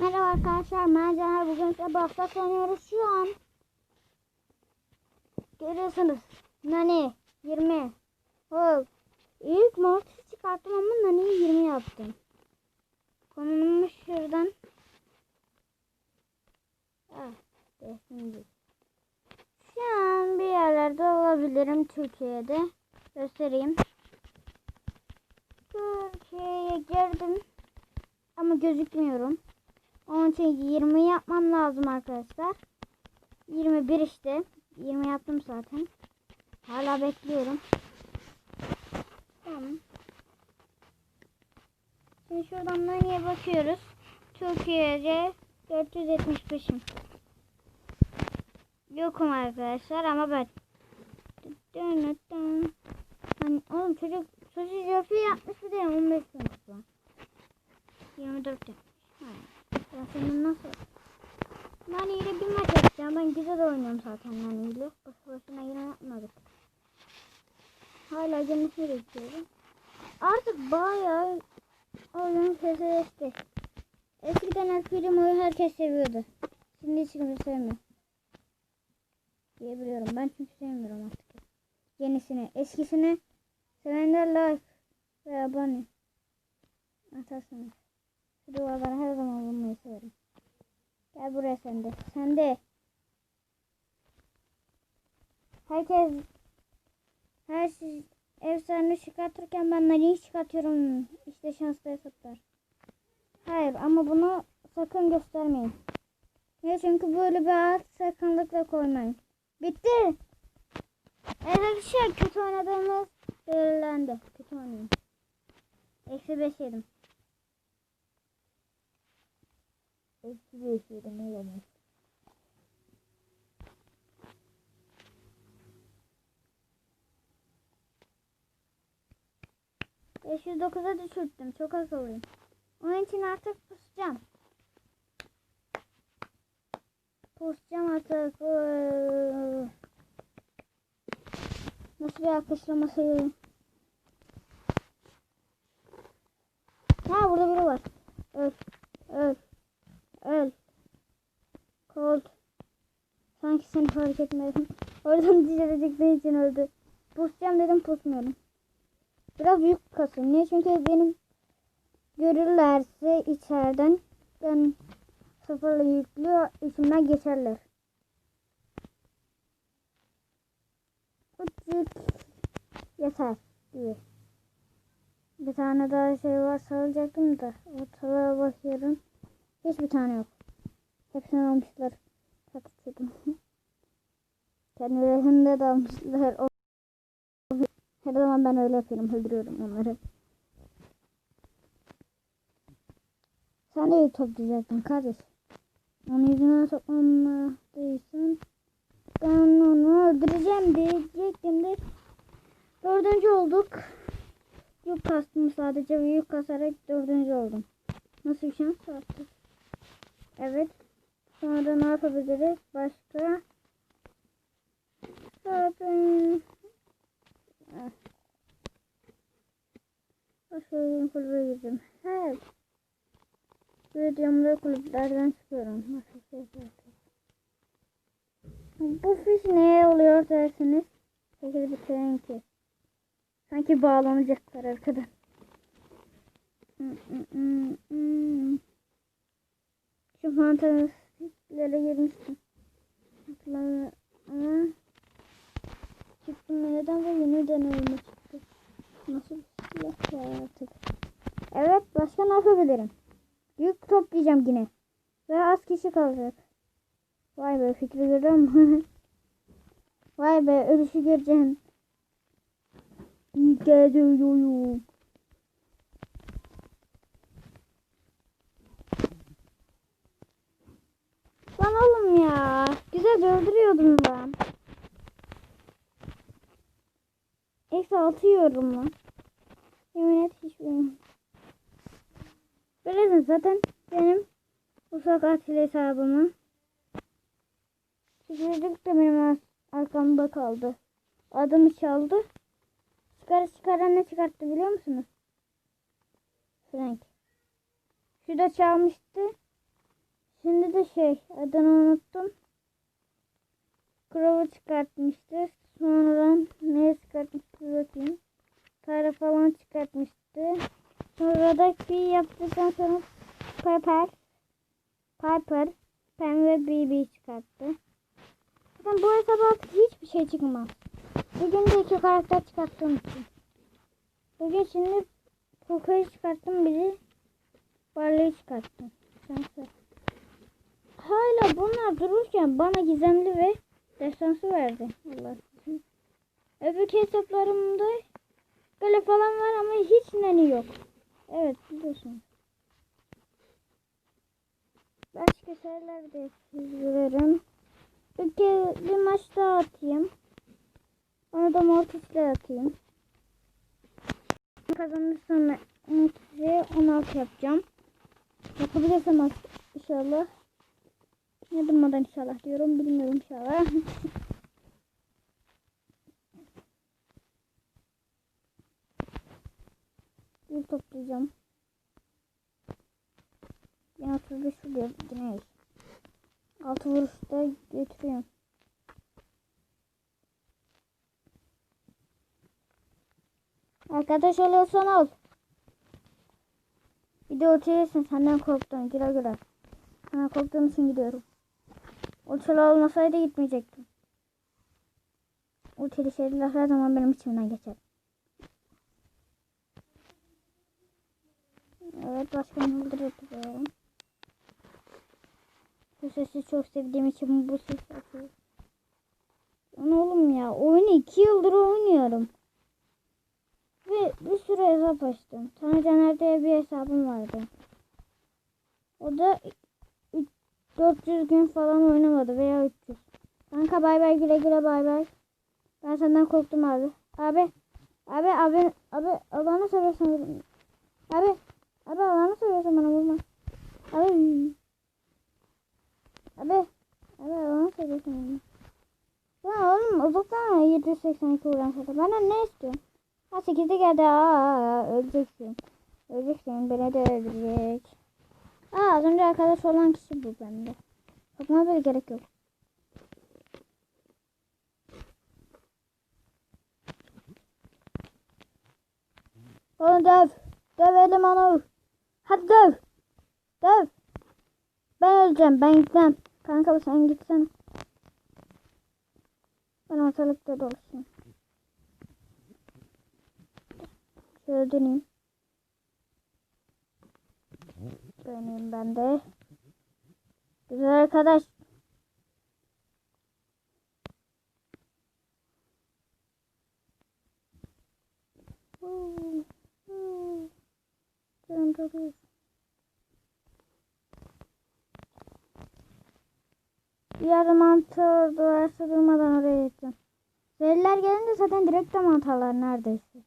Merhaba arkadaşlar, ben Caner. Bugün size Brawl oynuyoruz şu an. Görüyorsunuz. Nani 20. Oh. İlk Mortis çıkarttım ama Nani'yi 20 yaptım. Konumu şuradan. Ah, şimdi. Şu an bir yerlerde olabilirim Türkiye'de. Göstereyim. Türkiye'ye girdim. Ama gözükmüyorum. Onun için 20 yapmam lazım arkadaşlar. 21 işte. 20 yaptım zaten. Hala bekliyorum. Tamam. Şimdi şuradan menüye bakıyoruz. Türkiye'de 475'im. Yokum arkadaşlar ama ben. Hani oğlum çocuk yapıyor yapmış bir de 15 sınıfı. 24 yapmış. Ya senin nasıl? Nani ile bir maç yapacağım. Ben güzel oynuyorum zaten Nani ile. Boş boşuna yine yapmadık. Hala gelmesini bekliyorum. Artık bayağı oyun sesleşti. Eskiden Aspirim oyunu herkes seviyordu. Şimdi hiç kimse sevmiyor. Diyebiliyorum. Ben çünkü sevmiyorum artık. Yenisini. Eskisini sevenler like ve abone atarsınız. Şu duvarlara her zaman vurmayı severim. Gel buraya sen de. Sen de. Herkes her şey efsane çıkartırken ben Nani'yi çıkartıyorum. İşte şanslı hesaplar. Hayır ama bunu sakın göstermeyin. Niye? Çünkü böyle bir alt sakınlıkla koymayın. Bitti. Arkadaşlar kötü oynadığımız belirlendi. Kötü oynuyorum. Eksi 5 yedim. Eksi 5 yedim olamaz. Beş yüz dokuza düşürttüm. Çok akıllıyım. Onun için artık pusacağım. Pusacağım artık. Iıı. Nasıl bir alkışlaması? Ha burada fark etmedim. Oradan çıktığı için öldü. Pusacağım dedim pusmuyorum. Biraz büyük kasım. Niye? Çünkü benim görürlerse içeriden ben sıfırla yüklü içimden geçerler. Küçük yeter gibi. Bir tane daha şey var salacaktım da ortalığa bakıyorum. Hiçbir tane yok. Hepsini almışlar. Satıştırdım. Kendilerinde de almışlar. O- Her zaman ben öyle yapıyorum. Öldürüyorum onları. Sen de iyi toplayacaktın kardeş. Onun yüzüne toplamadıysan ben onu öldüreceğim diyecektim de dördüncü olduk. Yük kastım sadece ve yük kasarak dördüncü oldum. Nasıl bir şans artık? Evet. Sonra ne yapabiliriz? Başka? Başka oyun kulübe girdim. Evet. Videomda kulüplerden çıkıyorum. Nasıl şey? Bu fiş neye oluyor dersiniz? Şekil bitiren ki. Sanki bağlanacaklar arkadan. Şu fantastiklere girmiştim. Hatırlamıyorum neden ve yeniden oyuna çıktı. Nasıl silah ya artık. Evet başka ne yapabilirim? Yük toplayacağım yine. Ve az kişi kalacak. Vay be fikri görüyor? Vay be ölüşü göreceğim. İyi geliyorum. Lan oğlum ya. Güzel öldürüyordum ben. Eksi altı yiyorum lan. Yemin et hiç. Biliyorsun zaten benim ufak atil hesabımı. Çocuk da benim arkamda kaldı. Adımı çaldı. Çıkar çıkaran ne çıkarttı biliyor musunuz? Frank. Şu da çalmıştı. Şimdi de şey adını unuttum. Crow'u çıkartmıştı. Sonra ne çıkartmıştı bakayım. Tara falan çıkartmıştı. Sonra da Pi yaptıktan sonra Piper, Pen ve BB çıkarttı. Zaten bu hesaba artık hiçbir şey çıkmaz. Bugün de iki karakter çıkarttığım için. Bugün şimdi Poco'yu çıkarttım biri. Barley'i çıkarttım. Şansı. Hala bunlar dururken bana gizemli ve destansı verdi. Allah. Öbür hesaplarımda böyle falan var ama hiç neni yok. Evet biliyorsun. Başka şeyler de izlerim. Bir, bir maç daha atayım. Onu da Mortis'le atayım. Kazanırsam Mortis'e 16 yapacağım. Yapabilirsem inşallah. Ne durmadan inşallah diyorum. Bilmiyorum inşallah. toplayacağım. Yine 35 vuruyor. Yine iyi. Altı vuruşta götürüyorum. Arkadaş oluyorsan ol. Bir de uçuyorsun senden korktum. Güle güle. Sana korktuğum için gidiyorum. Uçulu olmasaydı gitmeyecektim. Uçulu şeyler her zaman benim içimden geçer. Evet başkanı öldürüyorum. Bu sesi çok sevdiğim için bu ses yapıyorum. Lan oğlum ya oyunu iki yıldır oynuyorum. Ve bir sürü hesap açtım. Sana Caner diye bir hesabım vardı. O da üç- 400 gün falan oynamadı veya 300. Kanka bay bay güle güle bay bay. Ben senden korktum abi. Abi. Abi abi abi Allah'ını seversen. Abi. Abi Allah'ını seversen bana vurma. Abi. Abi. Abi Allah'ını seversen vurma. Ya oğlum uzaktan 782 vuran zaten. Bana ne istiyorsun? Ha 8'de geldi. Aa, öleceksin. Öleceksin. Beni de öldürecek. Aa az önce arkadaş olan kişi bu bende. Bakma bile gerek yok. Onu döv. Dövelim onu. Hadi döv. Döv. Ben öleceğim. Ben gitmem. Kanka sen gitsene. Ben ortalıkta dolaşayım. Şöyle döneyim. Döneyim ben de. Güzel arkadaş. Huu. Çok iyi. Yarın mantar duvarsa durmadan oraya gideceğim. Zeliler gelince zaten direkt de mantarlar neredeyse.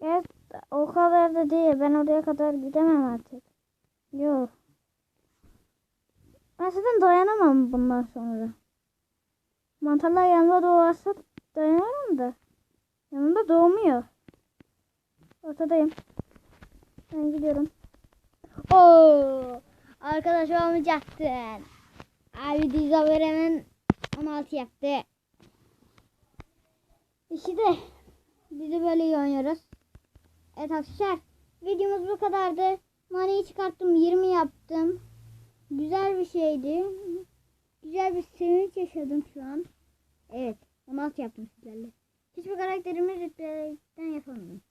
Evet o kadar da değil. Ben oraya kadar gidemem artık. Yok. Ben zaten dayanamam bundan sonra. Mantarlar yanımda doğarsa dayanırım da. Yanımda doğmuyor. Ortadayım. Ben gidiyorum. Oo, arkadaş olmayacaktın. Abi Dizaver hemen 16 yaptı. Biz de böyle iyi oynuyoruz. Evet arkadaşlar videomuz bu kadardı. Maniyi çıkarttım 20 yaptım. Güzel bir şeydi. Güzel bir sevinç yaşadım şu an. Evet 16 yaptım sizlerle. Hiçbir karakterimi rütbelerden yapamadım.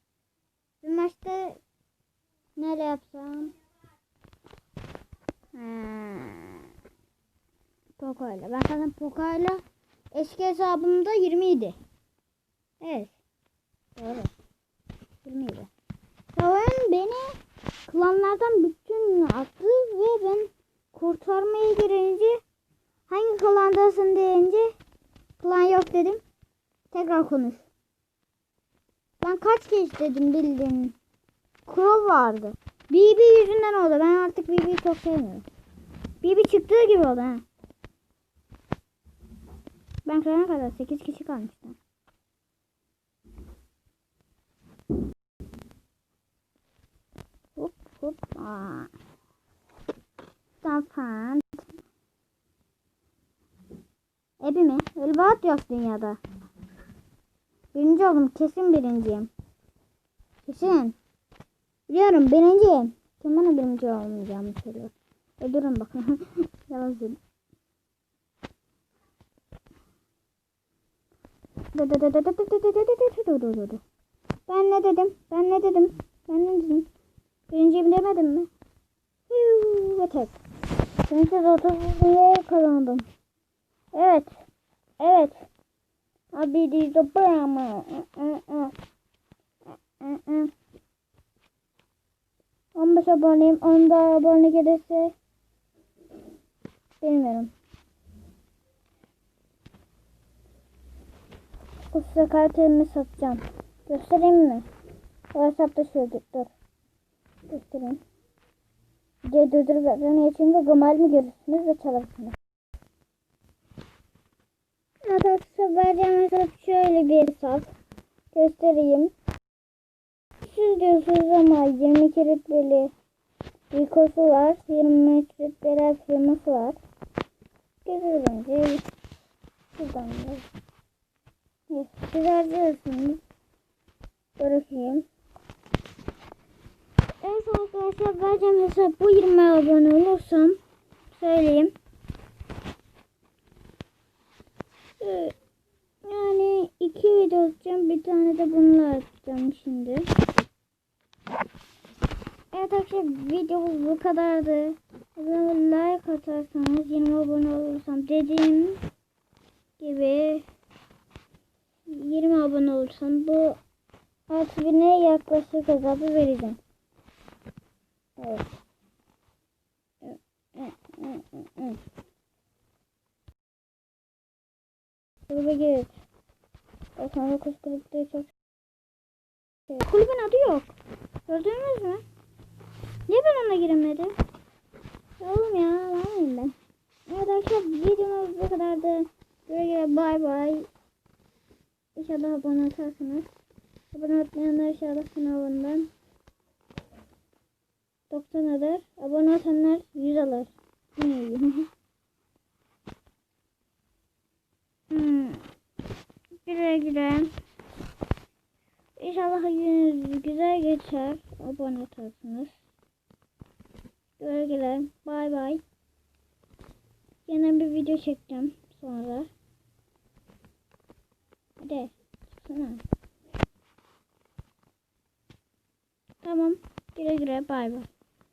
Bir maçta neyle yapsam? Ha. Poco'yla. Ben zaten Poco'yla eski hesabımda 20 idi. Evet. Doğru. 20 idi. Oyun beni klanlardan bütün attı ve ben kurtarmaya girince Hangi klandasın deyince klan yok dedim. Tekrar konuş. Ben kaç kez dedim bildiğin. Kural vardı. BB yüzünden oldu. Ben artık BB'yi çok sevmiyorum. BB çıktığı gibi oldu ha. Ben kırana kadar 8 kişi kalmıştı. Hop hop. Aa. Tamam. Ebi mi? Öyle bir at yok dünyada. Birinci oldum. Kesin birinciyim. Kesin. Biliyorum birinciyim. Kim bana birinci olmayacağımı söylüyor. E durun bakın. Yalan söylüyorum. Ben ne dedim? Ben ne dedim? Ben ne dedim? Birinciyim demedim mi? Ve tek. Sensiz 30 kazandım. Evet. Evet. Abi de ama. 15 aboneyim. 10 daha abone gelirse bilmiyorum. Size kartımı satacağım. Göstereyim mi? O hesapta şöyle dur. Göstereyim. Diye durdurup içinde gomal mi görürsünüz ve çalarsınız. Arkadaşlar hesap şöyle bir hesap. Göstereyim. Siz diyorsunuz ama 22 rütbeli Rico'su var. 23 rütbeli firması var. Görür bence. Şuradan da. Evet, siz harcıyorsunuz. Bırakayım. Evet arkadaşlar vereceğim hesap bu 20 abone olursam söyleyeyim. Yani iki video atacağım. Bir tane de bununla atacağım şimdi. Evet arkadaşlar videomuz bu kadardı. Zaman like atarsanız 20 abone olursam dediğim gibi 20 abone olursam bu 6000'e yaklaşık hesabı vereceğim. Evet. Kulübe gir. 99 kulüpte çok Kulübün adı yok. Gördünüz mü? Niye ben ona giremedim? Oğlum ya, ne yapayım ben? Evet arkadaşlar videomuz bu kadardı. Güle güle bay bay. İnşallah abone atarsınız. Abone olmayanlar inşallah sınavından 90 alır. Abone olanlar 100 alır. Güle güle. İnşallah gününüz güzel geçer. Abone atarsınız. Güle güle. Bay bay. Yine bir video çekeceğim sonra. Hadi. Çıksana. Tamam. Güle güle. Bay bay.